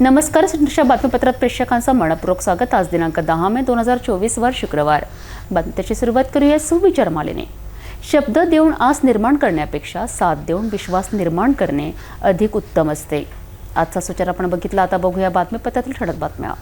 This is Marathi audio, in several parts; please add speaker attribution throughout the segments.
Speaker 1: नमस्कार संदेशा बातमीपत्रात प्रेक्षकांचं मनपूर्वक स्वागत. आज दिनांक दहा मे दोन हजार चोवीस वर शुक्रवार. बातमीची सुरुवात करूया सुविचार मालेने. शब्द देऊन आस निर्माण करण्यापेक्षा साथ देऊन विश्वास निर्माण करणे अधिक उत्तम असते. आजचा सुचार आपण बघितला आता बघूया बातमीपत्रातील ठळक बातम्या.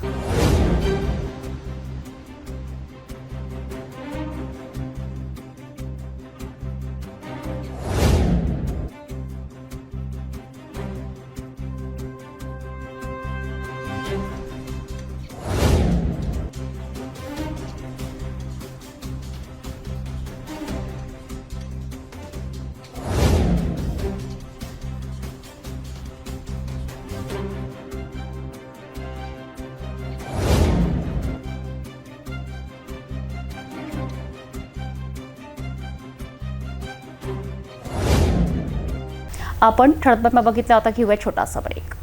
Speaker 1: आपण ठळक बातम्या बघितल्या आता घेऊया छोटासा ब्रेक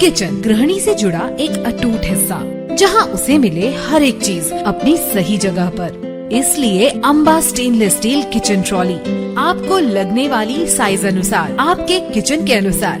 Speaker 2: किचन गृहिणी से जुड़ा एक अटूट हिस्सा, जहाँ उसे मिले हर एक चीज़ अपनी सही जगह पर। इसलिए Amba stainless steel kitchen trolley आपको लगने वाली साइज़ अनुसार, आपके किचन के अनुसार।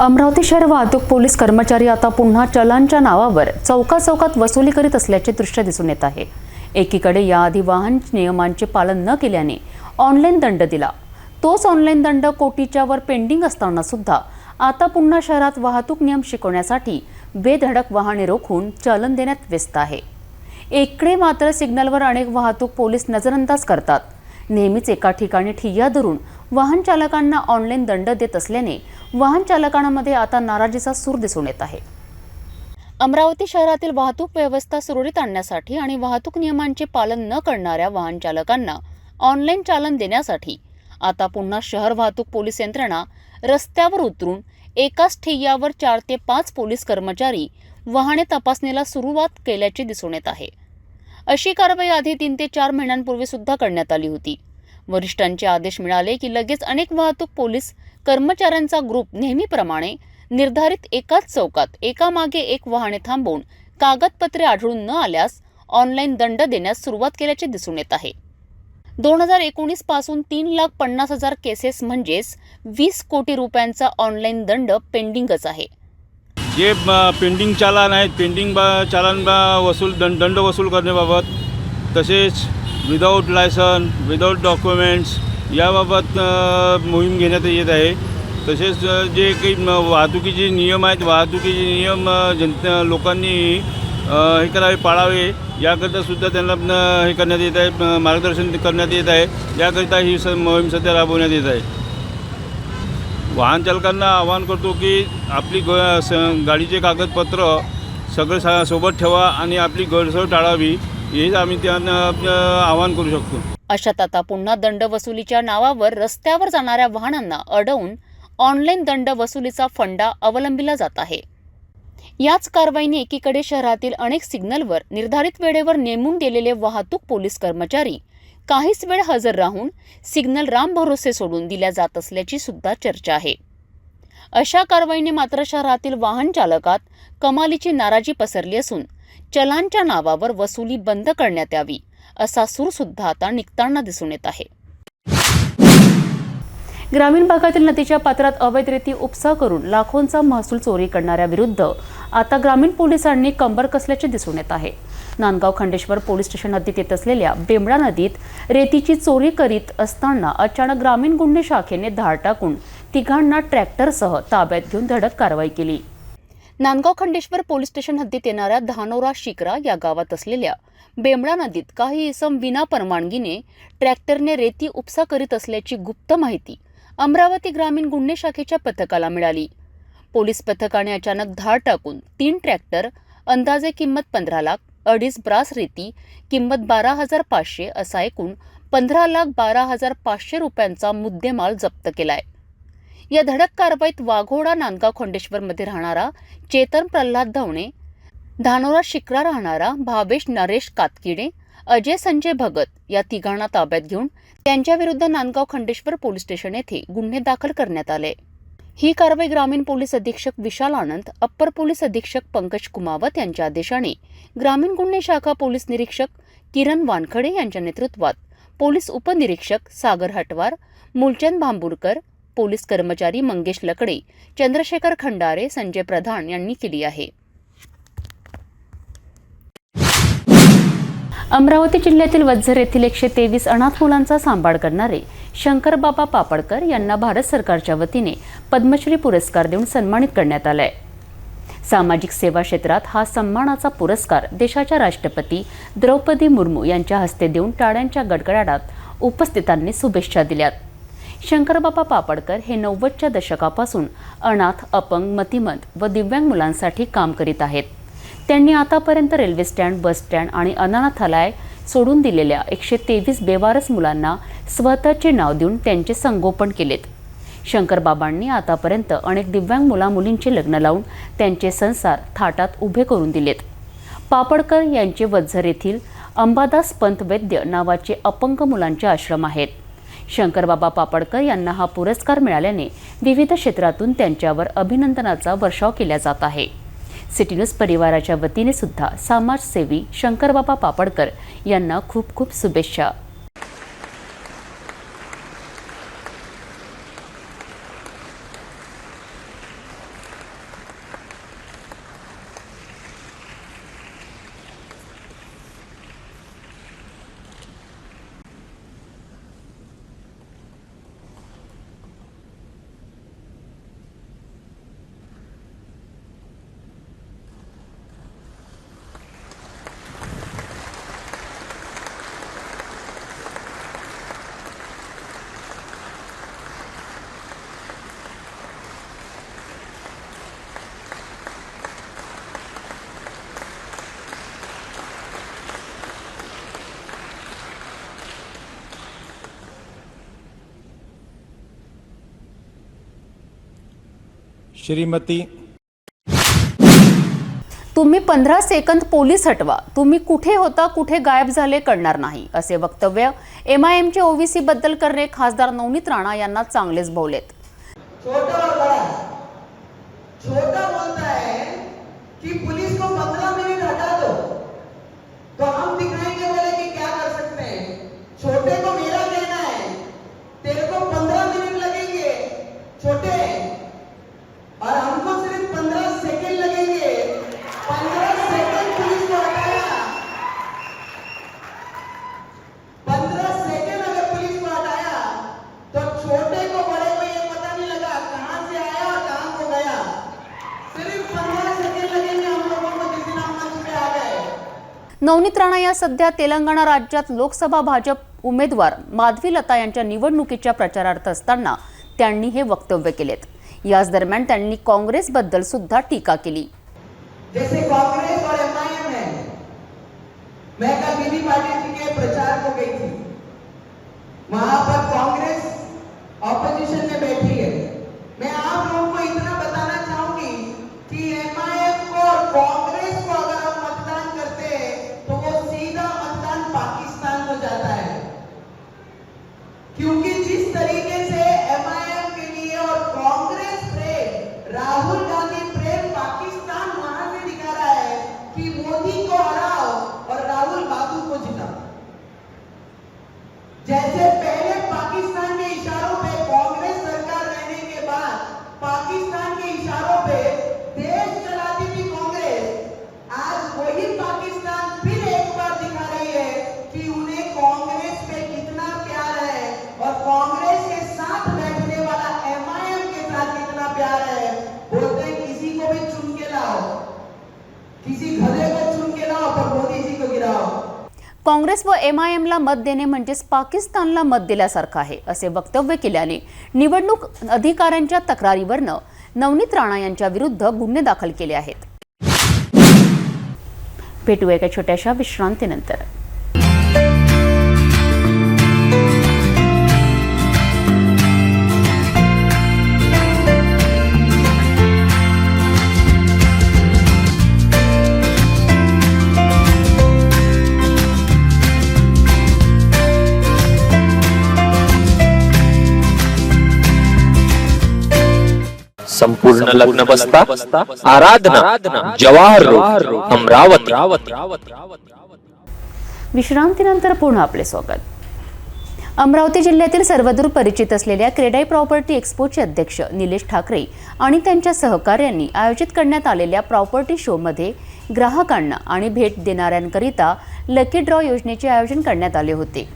Speaker 1: अमरावती शहर वाहतूक पोलीस कर्मचारी आता पुन्हा चलांच्या नावावर चौका चौकात वसुली करीत असल्याचे दृश्य दिसून येत आहे. एकीकडे याआधी वाहन नियमांचे पालन न केल्याने ऑनलाईन दंड दिला. तोच ऑनलाईन दंड कोटीच्या वर पेंडिंग असताना सुद्धा आता पुन्हा शहरात वाहतूक नियम शिकवण्यासाठी बेधडक वाहने रोखून चलन देण्यात व्यस्त आहे. एकडे मात्र सिग्नलवर अनेक वाहतूक पोलीस नजरअंदाज करतात. नेहमीच एका ठिकाणी ठिय्या धरून वाहन चालकांना ऑनलाईन दंड देत असल्याने वाहन चालकांमध्ये आता नाराजीचा सूर दिसून येत आहे. अमरावती शहरातील वाहतूक व्यवस्था सुरळीत आणण्यासाठी आणि वाहतूक नियमांचे पालन न करणाऱ्या वाहन चालकांना ऑनलाईन चालन देण्यासाठी आता पुन्हा शहर वाहतूक पोलीस यंत्रणा रस्त्यावर उतरून एकाच ठिय्यावर चार ते पाच पोलीस कर्मचारी वाहने तपासणीला सुरुवात केल्याचे दिसून येत आहे. अशी कारवाई आधी तीन ते चार महिन्यांपूर्वी सुद्धा करण्यात आली होती. वरिष्ठांचे आदेश मिळाले की लगेच अनेक वाहतूक पोलीस कर्मचाऱ्यांचा ग्रुप नेहमीप्रमाणे निर्धारित एकाच चौकात एकामागे एक वाहने थांबवून कागदपत्रे आढळून न आल्यास ऑनलाईन दंड देण्यास सुरुवात केल्याचे दिसून येत आहे. दोन हजार एकोणीसपासून तीन लाख पन्नास हजार केसेस म्हणजेच वीस कोटी रुपयांचा ऑनलाईन दंड पेंडिंगच आहे.
Speaker 3: जे पेंडिंग चालान आहेत पेंडिंग बा चालान बा वसूल दंड दंड वसूल करण्याबाबत तसेच विदाऊट लायसन विदाऊट डॉक्युमेंट्स याबाबत मोहीम घेण्यात येत आहे. तसेच जे काही वाहतुकीचे नियम आहेत वाहतुकीचे नियम अ, जनता लोकांनी हे करावे पाळावे याकरिता सुद्धा त्यांना हे करण्यात येत आहे मार्गदर्शन करण्यात येत आहे. याकरिता ही स मोहीम सध्या राबवण्यात येत आहे. वाहन चालकांना आवाहन करतो की आपली ग स गाडीचे कागदपत्र सगळं सा सोबत ठेवा आणि आपली गैरसोय टाळावी. हेच आम्ही त्यांना आवाहन करू शकतो.
Speaker 1: अशात आता पुन्हा दंड वसुलीच्या नावावर रस्त्यावर जाणाऱ्या वाहनांना अडवून ऑनलाईन दंड वसुलीचा फंडा अवलंबिला जात आहे. याच कारवाईने एकीकडे शहरातील अनेक सिग्नलवर निर्धारित वेळेवर नेमून दिलेले वाहतूक पोलीस कर्मचारी काहीच वेळ हजर राहून सिग्नल राम भरोसे सोडून दिल्या जात असल्याची सुद्धा चर्चा आहे. अशा कारवाईने मात्र शहरातील वाहन चालकात कमालीची नाराजी पसरली असून चलांच्या नावावर वसुली बंद करण्यात यावी असा सूर सुद्धा आता निघताना दिसून येत आहे. ग्रामीण भागातील नदीच्या पात्रात अवैध रीती उपसा करून लाखोंचा महसूल चोरी करणाऱ्या विरुद्ध आता ग्रामीण पोलिसांनी कंबर कसल्याचे दिसून येत आहे. नांदगाव खंडेश्वर पोलीस स्टेशन हद्दीत येत असलेल्या बेंबळा नदीत रेतीची चोरी करीत असताना अचानक ग्रामीण गुन्हे शाखेने धाड टाकून तिघांना ट्रॅक्टरसह ताब्यात घेऊन धडक कारवाई केली. नांदगाव खंडेश्वर पोलीस स्टेशन हद्दीत येणाऱ्या धानोरा शिकरा या गावात असलेल्या बेमळा नदीत काही इसम विना परवानगीने ट्रॅक्टरने रेती उपसा करीत असल्याची गुप्त माहिती अमरावती ग्रामीण गुन्हे शाखेच्या पथकाला मिळाली. पोलीस पथकाने अचानक धाड टाकून तीन ट्रॅक्टर अंदाजे किंमत पंधरा लाख अडीच ब्रास रेती किंमत बारा हजार पाचशे असा एकूण पंधरा लाख बारा हजार पाचशे रुपयांचा मुद्देमाल जप्त केलाय. या धडक कारवाईत वाघोडा नांदगाव खंडेश्वरमध्ये राहणारा चेतन प्रल्हाद धवणे धानोरा शिकरा राहणारा भावेश नरेश कातकिडे अजय संजय भगत या तिघांना ताब्यात घेऊन त्यांच्याविरुद्ध नांदगाव खंडेश्वर पोलीस स्टेशन येथे गुन्हे दाखल करण्यात आले. ही कारवाई ग्रामीण पोलीस अधीक्षक विशाल आनंद अप्पर पोलीस अधीक्षक पंकज कुमावत यांच्या आदेशाने ग्रामीण गुन्हे शाखा पोलीस निरीक्षक किरण वानखडे यांच्या नेतृत्वात पोलीस उपनिरीक्षक सागर हटवार मूलचंद भांबुरकर पोलीस कर्मचारी मंगेश लकडे चंद्रशेखर खंडारे संजय प्रधान यांनी केली आहे. अमरावती जिल्ह्यातील वज्झर येथील एकशे तेवीस अनाथ मुलांचा सांभाळ करणारे शंकरबाबा पापडकर यांना भारत सरकारच्या वतीने पद्मश्री पुरस्कार देऊन सन्मानित करण्यात आलाय. सामाजिक सेवा क्षेत्रात हा सन्मानाचा पुरस्कार देशाच्या राष्ट्रपती द्रौपदी मुर्मू यांच्या हस्ते देऊन टाळ्यांच्या गडगडाटात उपस्थितांनी शुभेच्छा दिल्यात. शंकरबाबा पापडकर हे नव्वदच्या दशकापासून अनाथ अपंग मतिमंद व दिव्यांग मुलांसाठी काम करीत आहेत. त्यांनी आतापर्यंत रेल्वे स्टँड बस स्टँड आणि अनाथालय सोडून दिलेल्या एकशे तेवीस बेवारस मुलांना स्वतःचे नाव देऊन त्यांचे संगोपन केलेत. शंकरबाबांनी आतापर्यंत अनेक दिव्यांग मुलामुलींचे लग्न लावून त्यांचे संसार थाटात उभे करून दिलेत. पापडकर यांचे वज्झर येथील अंबादास पंत वैद्य नावाचे अपंग मुलांचे आश्रम आहेत. शंकरबाबा पापडकर यांना हा पुरस्कार मिळाल्याने विविध क्षेत्रातून त्यांच्यावर अभिनंदनाचा वर्षाव केला जात आहे. सिटी न्यूज परिवाराच्या वतीने सुद्धा समाजसेवी शंकरबाबा पापडकर यांना खूप खूप शुभेच्छा.
Speaker 4: श्रीमती
Speaker 1: तुम्ही पंधरा सेकंद पोलीस हटवा. तुम्ही कुठे होता कुठे गायब झाले कळणार नाही असे वक्तव्य एम आय एमचे ओबीसी बद्दल करणे खासदार नवनीत राणा यांना चांगलेच भोवलेत
Speaker 5: छोटा और बड़ा छोटा बोलता है कि पुलिस को पंद्रह मिनट हटा दो तो हम दिखाएंगे बोले कि क्या कर सकते हैं छोटे को मेरा कहना है तेरे को पंद्रह मिनट लगेंगे छोटे और हमको सिर्फ पंद्रह सेकंड लगेंगे पंद्रह सेकंड पुलिस को हटाया पंद्रह सेकंड अगर पुलिस को हटाया तो छोटे को बड़े को ये पता नहीं लगा कहां से आया और कहां को गया सिर्फ पंद्रह सेकंड लगेंगे हम लोगों को जिस दिन हम मंच पे आ गए
Speaker 1: नवनीत राणा या सध्या तेलंगणा राज्यात लोकसभा भाजप उमेदवार माधवी लता यांच्या निवडणुकीच्या प्रचारार्थ असताना त्यांनी हे वक्तव्य केलेत. याच दरम्यान त्यांनी काँग्रेसबद्दल सुद्धा टीका केली.
Speaker 5: जैसे कांग्रेस और एमआयएम है मैं काँग्रेस व
Speaker 1: एम आय एमला मत देणे म्हणजेच पाकिस्तानला मत दिल्यासारखं आहे असे वक्तव्य केल्याने निवडणूक अधिकाऱ्यांच्या तक्रारीवरनं नवनीत राणा यांच्या विरुद्ध गुन्हे दाखल केले आहेत. भेटू एका छोट्याशा विश्रांतीनंतर.
Speaker 4: संपूर्ण लग्न बसता आराधना जवाहर रोड अमरावती.
Speaker 1: विश्रांतीनंतर पुन्हा आपले स्वागत. अमरावती जिल्ह्यातील सर्वदूर परिचित असलेल्या क्रेडाई प्रॉपर्टी एक्सपोचे अध्यक्ष निलेश ठाकरे आणि त्यांच्या सहकार्यांनी आयोजित करण्यात आलेल्या प्रॉपर्टी शोमध्ये ग्राहकांना आणि भेट देणाऱ्यांकरिता लकी ड्रॉ योजनेचे आयोजन करण्यात आले होते.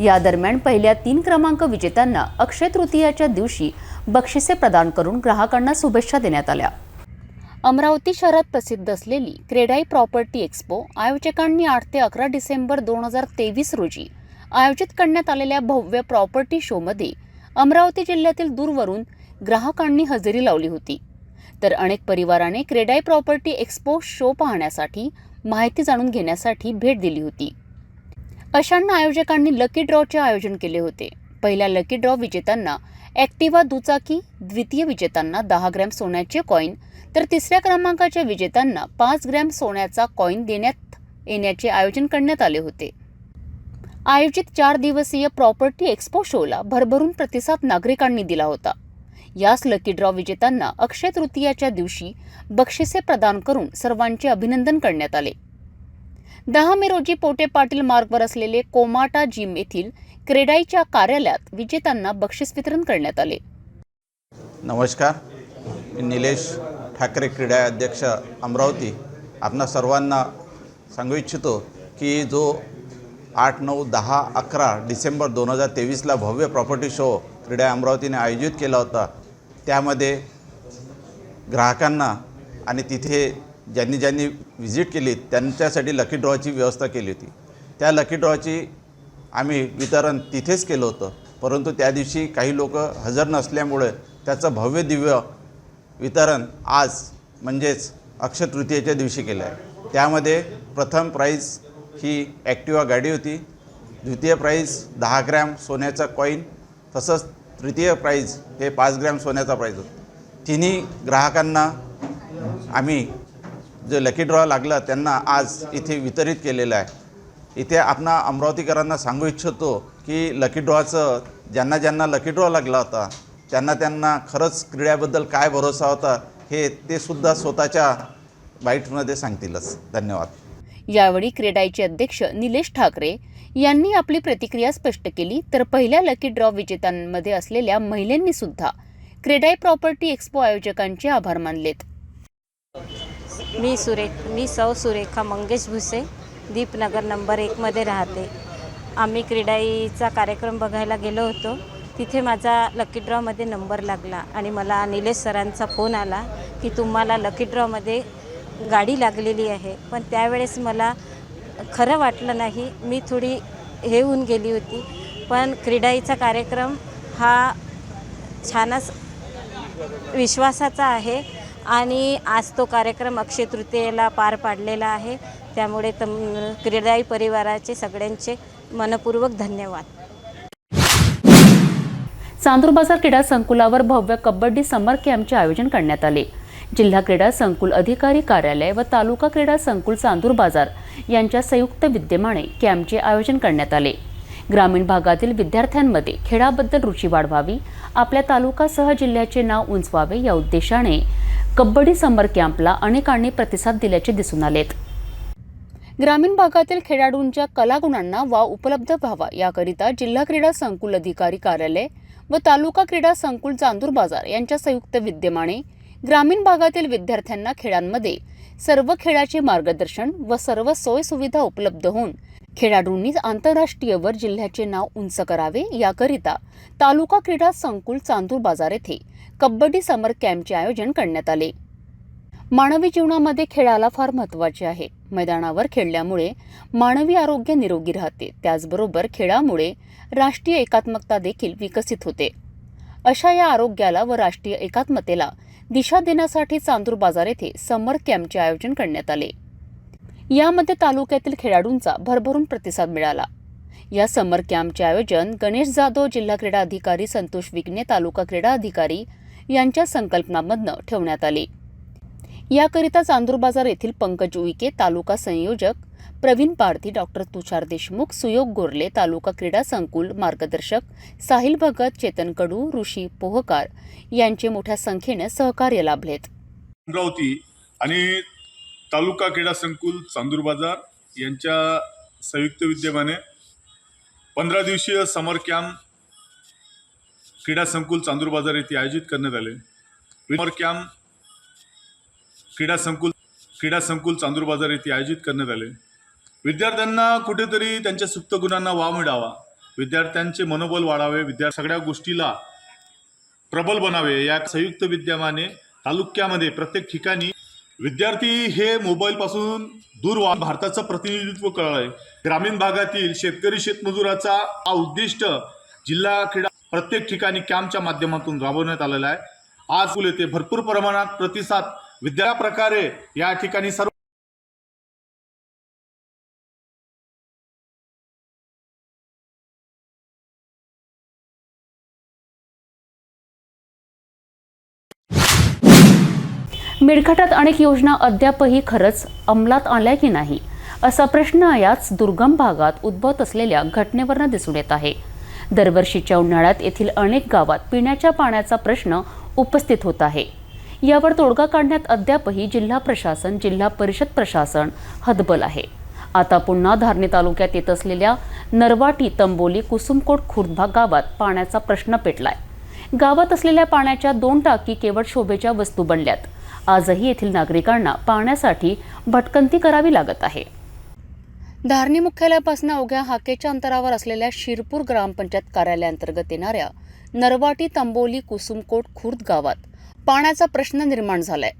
Speaker 1: या दरम्यान पहिल्या तीन क्रमांक विजेत्यांना अक्षय तृतीयाच्या दिवशी बक्षिसे प्रदान करून ग्राहकांना शुभेच्छा देण्यात आल्या. अमरावती शहरात प्रसिद्ध असलेली क्रेडाई प्रॉपर्टी एक्स्पो आयोजकांनी आठ ते अकरा डिसेंबर दोन हजार तेवीस रोजी आयोजित करण्यात आलेल्या भव्य प्रॉपर्टी शोमध्ये अमरावती जिल्ह्यातील दूरवरून ग्राहकांनी हजेरी लावली होती. तर अनेक परिवाराने क्रेडाई प्रॉपर्टी एक्स्पो शो पाहण्यासाठी माहिती जाणून घेण्यासाठी भेट दिली होती. अशांना आयोजकांनी लकी ड्रॉचे आयोजन केले होते. पहिल्या लकी ड्रॉ विजेत्यांना ॲक्टिवा दुचाकी द्वितीय विजेत्यांना दहा ग्रॅम सोन्याचे कॉईन तर तिसऱ्या क्रमांकाच्या विजेत्यांना पाच ग्रॅम सोन्याचा कॉईन देण्यात येण्याचे आयोजन करण्यात आले होते. आयोजित चार दिवसीय प्रॉपर्टी एक्स्पो शोला भरभरून प्रतिसाद नागरिकांनी दिला होता. याच लकी ड्रॉ विजेत्यांना अक्षय तृतीयाच्या दिवशी बक्षिसे प्रदान करून सर्वांचे अभिनंदन करण्यात आले. दहा मे रोजी पोटे पाटील मार्गवर असलेले कोमाटा जिम येथील क्रेडाईच्या कार्यालयात विजेत्यांना बक्षीस वितरण करण्यात आले.
Speaker 6: नमस्कार. मी निलेश ठाकरे क्रीडा अध्यक्ष अमरावती. आपणा सर्वांना सांगू इच्छितो की जो आठ नऊ दहा अकरा डिसेंबर दोन हजार तेवीसला भव्य प्रॉपर्टी शो क्रीडा अमरावतीने आयोजित केला होता त्यामध्ये ग्राहकांना आणि तिथे ज्यांनी ज्यांनी व्हिजिट केली त्यांच्यासाठी लकी ड्रॉची व्यवस्था केली होती. त्या लकी ड्रॉची आम्ही वितरण तिथेच केलं होतं. परंतु त्या दिवशी काही लोक हजर नसल्यामुळे त्याचं भव्य दिव्य वितरण आज म्हणजेच अक्षय तृतीयेच्या दिवशी केलं आहे. त्यामध्ये प्रथम प्राईज ही ॲक्टिवा गाडी होती. द्वितीय प्राईज दहा ग्रॅम सोन्याचा कॉईन तसंच तृतीय प्राईज हे पाच ग्रॅम सोन्याचा प्राईज होता. तिन्ही ग्राहकांना आम्ही जे लकी ड्रॉ लागला त्यांना आज इथे वितरित केलेलं आहे. इथे आपणा अमरावतीकरांना सांगू इच्छितो की लकी ड्रॉचं ज्यांना ज्यांना लकी ड्रॉ लागला होता त्यांना त्यांना खरंच क्रीड्याबद्दल काय भरोसा होता हे ते सुद्धा स्वतःच्या बाईटमध्ये सांगतीलच. धन्यवाद.
Speaker 1: यावेळी क्रेडाईचे अध्यक्ष निलेश ठाकरे यांनी आपली प्रतिक्रिया स्पष्ट केली तर पहिल्या लकी ड्रॉ विजेत्यांमध्ये असलेल्या महिलांनी सुद्धा क्रेडाई प्रॉपर्टी एक्स्पो आयोजकांचे आभार मानलेत.
Speaker 7: मी सुरेख मी सौ सुरेखा मंगेश भुसे दीपनगर नंबर एकमध्ये राहते. आम्ही क्रीडाईचा कार्यक्रम बघायला गेलो होतो. तिथे माझा लकी ड्रॉमध्ये नंबर लागला आणि मला निलेश सरांचा फोन आला की तुम्हाला लकी ड्रॉमध्ये गाडी लागलेली आहे. पण त्यावेळेस मला खरं वाटलं नाही. मी थोडी हे होऊन गेली होती. पण क्रीडाईचा कार्यक्रम हा छानच विश्वासाचा आहे. आणि आज तो कार्यक्रम अक्षय तृतीयेला पार पाडलेला आहे. त्यामुळे तम क्रीडाई परिवाराचे सगळ्यांचे मनपूर्वक धन्यवाद.
Speaker 1: चांदूर बाजार क्रीडा संकुलावर भव्य कबड्डी समर कॅम्पचे आयोजन करण्यात आले. जिल्हा क्रीडा संकुल अधिकारी कार्यालय व तालुका क्रीडा संकुल चांदूर बाजार यांच्या संयुक्त विद्यमाने कॅम्पचे आयोजन करण्यात आले. ग्रामीण भागातील विद्यार्थ्यांमध्ये खेळाबद्दल रुची वाढवावी आपल्या तालुकासह जिल्ह्याचे नाव उंचवावे या उद्देशाने कबड्डी समर कॅम्पला अनेकांनी प्रतिसाद दिल्याचे दिसून आलेत ग्रामीण भागातील खेळाडूंच्या कलागुणांना वाव उपलब्ध व्हावा याकरिता जिल्हा क्रीडा संकुल अधिकारी कार्यालय व तालुका क्रीडा संकुल चांदूर बाजार यांच्या संयुक्त विद्यमाने ग्रामीण भागातील विद्यार्थ्यांना खेळांमध्ये सर्व खेळाचे मार्गदर्शन व सर्व सोयसुविधा उपलब्ध होऊन खेळाडूंनी आंतरराष्ट्रीय वर जिल्ह्याचे नाव उंच करावे याकरिता तालुका क्रीडा संकुल चांदूर बाजार येथे कबड्डी समर कॅम्पचे आयोजन करण्यात आले. मानवी जीवनामध्ये खेळाला फार महत्त्वाचे आहे. मैदानावर खेळल्यामुळे मानवी आरोग्य निरोगी राहते. त्याचबरोबर खेळामुळे राष्ट्रीय एकात्मकता देखील विकसित होते. अशा या आरोग्याला व राष्ट्रीय एकात्मतेला दिशा देण्यासाठी चांदूर बाजार येथे समर कॅम्पचे आयोजन करण्यात आले. यामध्ये तालुक्यातील खेळाडूंचा भरभरून प्रतिसाद मिळाला. या समर कॅम्पचे आयोजन गणेश जाधव जिल्हा क्रीडा अधिकारी संतोष विघ्ने तालुका क्रीडा अधिकारी यांच्या संकल्पनामधनं ठेवण्यात आले. याकरिता चांदूर बाजार येथील पंकज उईके तालुका संयोजक प्रवीण पारधी डॉक्टर तुषार देशमुख सुयोग गोरले तालुका क्रीडा संकुल मार्गदर्शक साहिल भगत चेतन कडू ऋषी पोहकार यांचे मोठ्या संख्येने सहकार्य लाभलेत.
Speaker 8: अमरावती आणि तालुका क्रीडा संकुल चांदूर बाजार यांच्या संयुक्त विद्यमाने पंधरा दिवसीय समर कॅम्प क्रीडा संकुल चांदूर बाजार येथे आयोजित करण्यात आले. समर कॅम्प क्रीडा संकुल क्रीडा संकुल चांदूर बाजार येथे आयोजित करण्यात आले. विद्यार्थ्यांना कुठेतरी त्यांच्या सुप्त गुणांना वाव मिळावा. विद्यार्थ्यांचे मनोबल वाढावे. विद्यार्थी सगळ्या गोष्टीला प्रबल बनावे. या संयुक्त विद्यमाने तालुक्यामध्ये प्रत्येक ठिकाणी विद्यार्थी हे मोबाईलपासून दूर व्हा भारताचं प्रतिनिधित्व आहे. ग्रामीण भागातील शेतकरी शेतमजुराचा हा उद्दिष्ट जिल्हा क्रीडा प्रत्येक ठिकाणी कॅम्पच्या माध्यमातून राबवण्यात आलेला आहे. आज फुल येथे भरपूर प्रमाणात प्रतिसाद विद्या प्रकारे या ठिकाणी सर्व
Speaker 1: मिळकटात अनेक योजना अद्यापही खरंच अंमलात आल्या की नाही? असा प्रश्न याच दुर्गम भागात उद्भवत असलेल्या घटनेवरनं दिसून येत आहे. दरवर्षीच्या उन्हाळ्यात येथील अनेक गावात पिण्याच्या पाण्याचा प्रश्न उपस्थित होत आहे. यावर तोडगा काढण्यात अद्यापही जिल्हा प्रशासन जिल्हा परिषद प्रशासन हतबल आहे. आता पुन्हा धारणी तालुक्यात येत असलेल्या नरवाटी तंबोली कुसुमकोट खुर्दभाग गावात पाण्याचा प्रश्न पेटलाय. गावात असलेल्या पाण्याच्या दोन टाकी केवळ शोभेच्या वस्तू बनल्यात. आजही येथील नागरिकांना पाण्यासाठी भटकंती करावी लागत आहे. धारणी मुख्यालयापासून अवघ्या हाकेच्या अंतरावर असलेल्या शिरपूर ग्रामपंचायत कार्यालयाअंतर्गत येणाऱ्या नरवाटी तांबोली कुसुमकोट खुर्द गावात पाण्याचा प्रश्न निर्माण झालाय.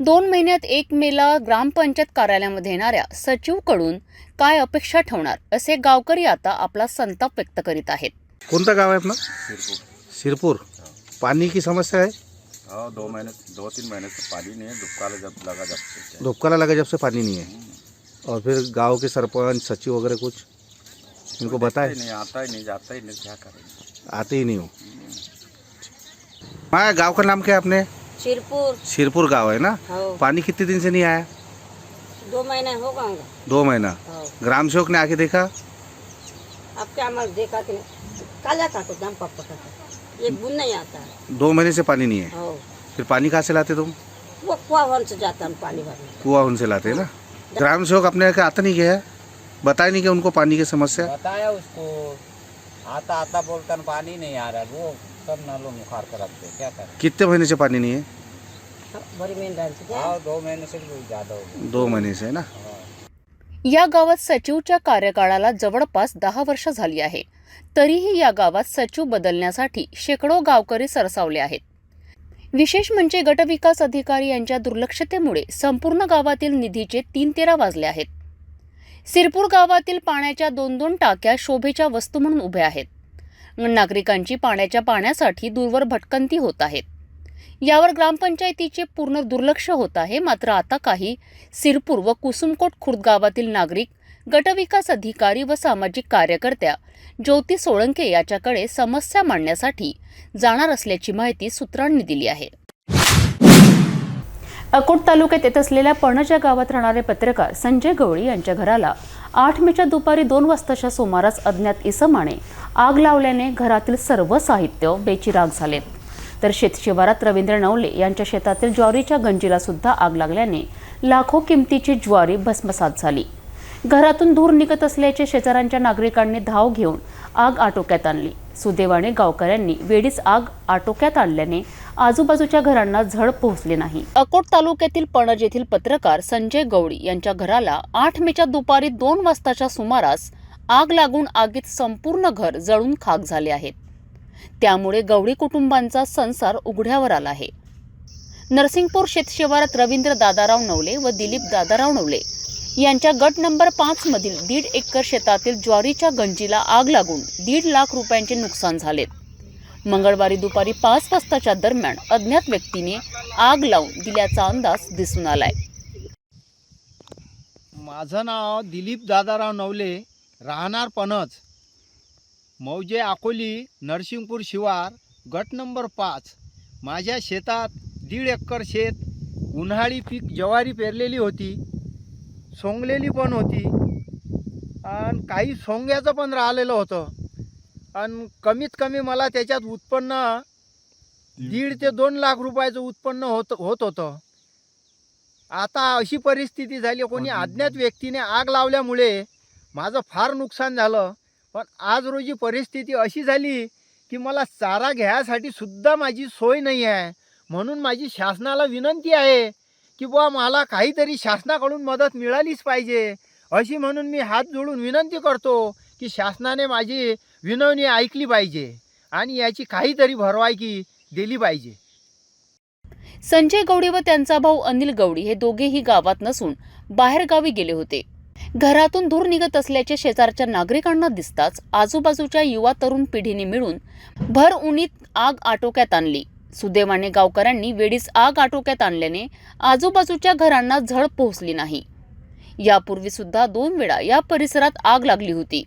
Speaker 1: दोन महिन्यात एक मेला ग्रामपंचायत कार्यालयामध्ये येणाऱ्या सचिवकडून काय अपेक्षा ठेवणार असे गावकरी आता आपला संताप व्यक्त करीत आहेत.
Speaker 9: कौन गाँव है अपना सिरपुर पानी की समस्या है
Speaker 10: हाँ दो महीने दो तीन महीने से पानी नहीं है जब लगा जब से
Speaker 9: धुपकाला लगा जब से पानी नहीं है और फिर गाँव के सरपंच सचिव वगैरह कुछ? इनको बताए।
Speaker 10: नहीं आता ही नहीं जाता ही नहीं क्या करेंगे?
Speaker 9: आते ही नहीं हो? हाँ गाँव का नाम क्या है आपने
Speaker 7: शिरपुर।
Speaker 9: शिरपुर गाँव है ना? पानी कितने दिन से नहीं आया?
Speaker 7: दो महीना हो गए
Speaker 9: दो महीना। ग्राम सेवक ने आके देखा?
Speaker 7: अब क्या हमारे देखा कि काला का तो दम पक पका एक बुन नहीं आता है।
Speaker 9: दो महीने से पानी नहीं है? फिर पानी कहाँ से लाते तुम?
Speaker 7: वो कुआ से जाता है पानी भरने।
Speaker 9: कुआ उनसे लाते हैं ना? ग्राम सेवक अपने यहाँ आता नहीं गया है। बताया नहीं कि उनको पानी की समस्या
Speaker 10: बताया उसको। आता आता बोलकर पानी नहीं आ रहा वो सब नालों मुखार कर रखते क्या करें?
Speaker 9: कितने महीने से पानी नहीं है?
Speaker 7: बड़ी मेन डालती
Speaker 10: हाँ। दो महीने से भी ज़्यादा हो गया।
Speaker 9: दो महीने से है ना?
Speaker 1: या गावात सचिवच्या कार्यकाळाला जवळपास दहा वर्ष झाली आहे. तरीही या गावात सचिव बदलण्यासाठी शेकडो गावकरी सरसावले आहेत. विशेष म्हणजे गटविकास अधिकारी यांच्या दुर्लक्षतेमुळे संपूर्ण गावातील निधीचे तीन तेरा वाजले आहेत. सिरपूर गावातील पाण्याच्या दोन दोन टाक्या शोभेच्या वस्तू म्हणून उभ्या आहेत. नागरिकांची पाण्याच्या पाण्यासाठी दूरवर भटकंती होत आहेत. यावर ग्रामपंचायतीचे पूर्ण दुर्लक्ष होत आहे. मात्र आता काही सिरपूर व कुसुमकोट खुर्द गावातील नागरिक गटविकास अधिकारी व सामाजिक कार्यकर्त्या ज्योती सोळंके याच्याकडे समस्या मांडण्यासाठी जाणार असल्याची माहिती सूत्रांनी दिली आहे. अकोट तालुक्यात येत असलेल्या पणज या गावात राहणारे पत्रकार संजय गवळी यांच्या घराला आठ मेच्या दुपारी दोन वाजताच्या सुमारास अज्ञात इसमाने आग लावल्याने घरातील सर्व साहित्य बेचिराग झालेत तर शेतशिवारात रवींद्र नवले यांच्या शेतातील ज्वारीच्या गंजीला सुद्धा आग लागल्याने लाखो किमतीची ज्वारी भस्मसात झाली. घरातून धूर निघत असल्याचे शेजाऱ्यांच्या नागरिकांनी धाव घेऊन आग आटोक्यात आणली. सुदैवाने गावकऱ्यांनी वेळीच आग आटोक्यात आणल्याने आजूबाजूच्या घरांना झड पोहोचली नाही. अकोट तालुक्यातील पणज येथील पत्रकार संजय गवळी यांच्या घराला आठ मेच्या दुपारी दोन वाजताच्या सुमारास आग लागून आगीत संपूर्ण घर जळून खाक झाले आहेत. त्यामुळे गवळी कुटुंबांचा संसार उघड्यावर आला आहे. नरसिंगपूर शेतशिवारात रवींद्र दादाराव नवले व दिलीप दादाराव नवले यांच्या गट नंबर पाच मधील दीड एकर शेतातील ज्वारीच्या गंजीला आग लागून दीड लाख रुपयांचे नुकसान झालेत मंगळवारी दुपारी पाच वाजताच्या दरम्यान अज्ञात व्यक्तीने आग लावून दिल्याचा अंदाज दिसून आलाय.
Speaker 11: माझं नाव दिलीप दादाराव नवले राहणार पणज. मौजे अकोली नरसिंगपूर शिवार गट नंबर पाच. माझ्या शेतात दीड एकर शेत उन्हाळी पीक ज्वारी पेरलेली होती. सोंगलेली पण होती. आणि काही सोंग्याचं पण राहिलेलं होतं. आणि कमीत कमी मला त्याच्यात उत्पन्न दीड ते दोन लाख रुपयाचं उत्पन्न होत होत होतं. आता अशी परिस्थिती झाली कोणी अज्ञात व्यक्तीने आग लावल्यामुळे माझं फार नुकसान झालं. पण आज रोजी परिस्थिती अशी झाली की मला चारा घ्यायसाठी सुद्धा माझी सोय नाही आहे. म्हणून माझी शासनाला विनंती आहे की बुवा मला काहीतरी शासनाकडून मदत मिळालीच पाहिजे. अशी म्हणून मी हात जोडून विनंती करतो की शासनाने माझी विनवणी ऐकली पाहिजे आणि याची काहीतरी भरवायकी दिली पाहिजे.
Speaker 1: संजय गवडी व त्यांचा भाऊ अनिल गवडी हे दोघेही गावात नसून बाहेर गावी गेले होते. घरातून धूर निघत असल्याचे शेजारच्या नागरिकांना दिसताच आजूबाजूच्या युवा तरुण पिढीने मिळून भर उन्हीत आग आटोक्यात आणली. सुदैवाने गावकऱ्यांनी वेळीच आग आटोक्यात आणल्याने आजूबाजूच्या घरांना झळ पोहोचली नाही. यापूर्वी सुद्धा दोन वेळा या परिसरात आग लागली होती.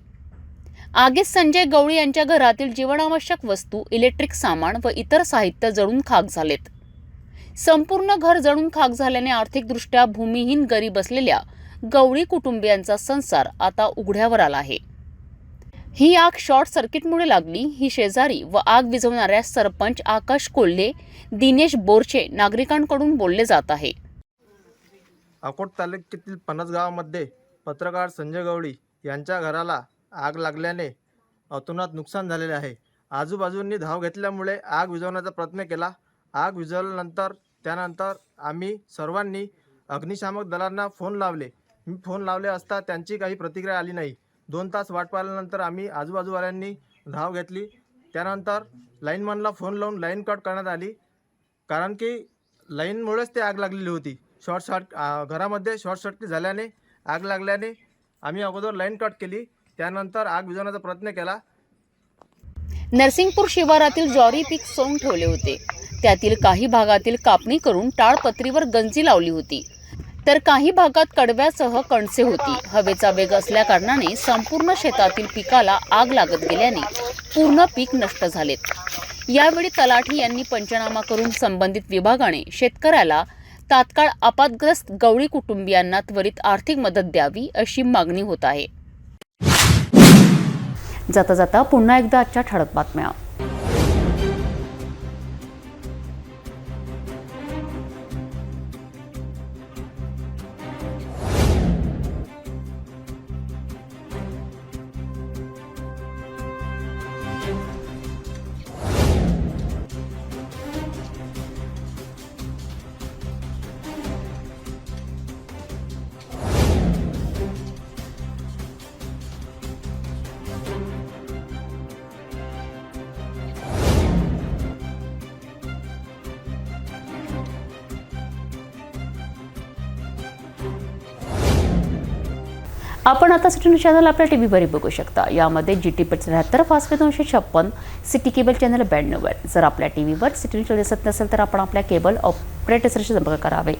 Speaker 1: आगीत संजय गवळी यांच्या घरातील जीवनावश्यक वस्तू इलेक्ट्रिक सामान व इतर साहित्य जळून खाक झालेत. संपूर्ण घर जळून खाक झाल्याने आर्थिकदृष्ट्या भूमिहीन गरीब असलेल्या गवळी कुटुंबियांचा संसार आता उघड्यावर आला आहे. ही आग शॉर्ट सर्किटमुळे लागली. ही शेजारी व आग विझवणाऱ्या सरपंच आकाश कोल्हे दिनेश बोरचे नागरिकांकडून बोलले जात आहे.
Speaker 11: अकोट तालुक्यातील पनस गावामध्ये पत्रकार संजय गवळी यांच्या घराला आग लागल्याने अतोनात नुकसान झालेले आहे. आजूबाजूंनी धाव घेतल्यामुळे आग विझवण्याचा प्रयत्न केला. आग विझवल्यानंतर त्यानंतर आम्ही सर्वांनी अग्निशामक दलांना फोन लावले. मी फोन लावले असता त्यांची काही प्रतिक्रिया आली नाही. दोन तास वाट पाहिल्यानंतर आम्ही आजूबाजूवाल्यांनी धाव घेतली. त्यानंतर लाईनमॅनला फोन लावून लाईन कट करण्यात आली. कारण की लाईनमुळेच ते आग लागलेली होती. शॉर्ट सर्क घरामध्ये शॉर्ट सर्किट झाल्याने आग लागल्याने आम्ही अगोदर लाईन कट केली. त्यानंतर आग विझवण्याचा प्रयत्न केला.
Speaker 1: नरसिंगपूर शिवारातील ज्वारी पीक सोंग ठेवले होते. त्यातील काही भागातील कापणी करून टाळपत्रीवर गंजी लावली होती. तर काही भागात कडव्यासह कणसे होती. हवेचा वेग असल्या कारणाने संपूर्ण शेतातील पिकाला आग लागत गेल्याने पूर्ण पीक नष्ट झालेत. यावेळी तलाठी यांनी पंचनामा करून संबंधित विभागाने शेतकऱ्याला तात्काळ आपातग्रस्त गवळी कुटुंबियांना त्वरित आर्थिक मदत द्यावी अशी मागणी होत आहे. जाता जाता पुन्हा एकदा आजच्या ठळक बातम्या. आपण आता सिटी न्यूज चॅनल आपल्या टी व्हीवरही बघू शकता. यामध्ये जी टी पी त्र्याहत्तर फासवे दोनशे छप्पन सिटी केबल चॅनल ब्याण्णववर जर आपल्या टी व्हीवर सिटी न्यूज दिसत नसेल तर आपण आपल्या केबल ऑपरेटर्सशी संपर्क करावे.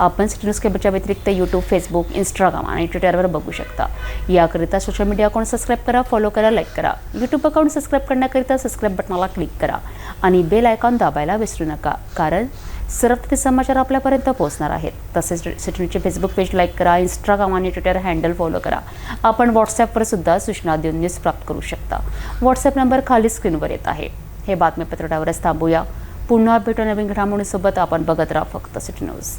Speaker 1: आपण सिटी न्यूज केबलच्या व्यतिरिक्त यूट्यूब फेसबुक इंस्टाग्राम आणि ट्विटरवर बघू शकता. याकरिता सोशल मीडिया अकाउंट सबस्क्राईब करा फॉलो करा लाईक करा. यूट्यूब अकाउंट सबस्क्राईब करण्याकरिता सबस्क्राईब बटनाला क्लिक करा. आणि बेल आयकॉन दाबायला विसरू नका. कारण सर्व समाचार आपल्यापर्यंत पोहोचणार आहेत. तसेच सिटीचे फेसबुक पेज लाईक करा इंस्टाग्राम आणि ट्विटर हँडल फॉलो करा. आपण व्हॉट्सॲपवर सुद्धा सूचना देऊन न्यूज प्राप्त करू शकता. व्हॉट्सॲप नंबर खाली स्क्रीनवर येत आहे. हे बातमीपत्र थांबूया. पुन्हा भेटू नवीन घडामोडीसोबत. आपण बघत राहा फक्त सिटी न्यूज.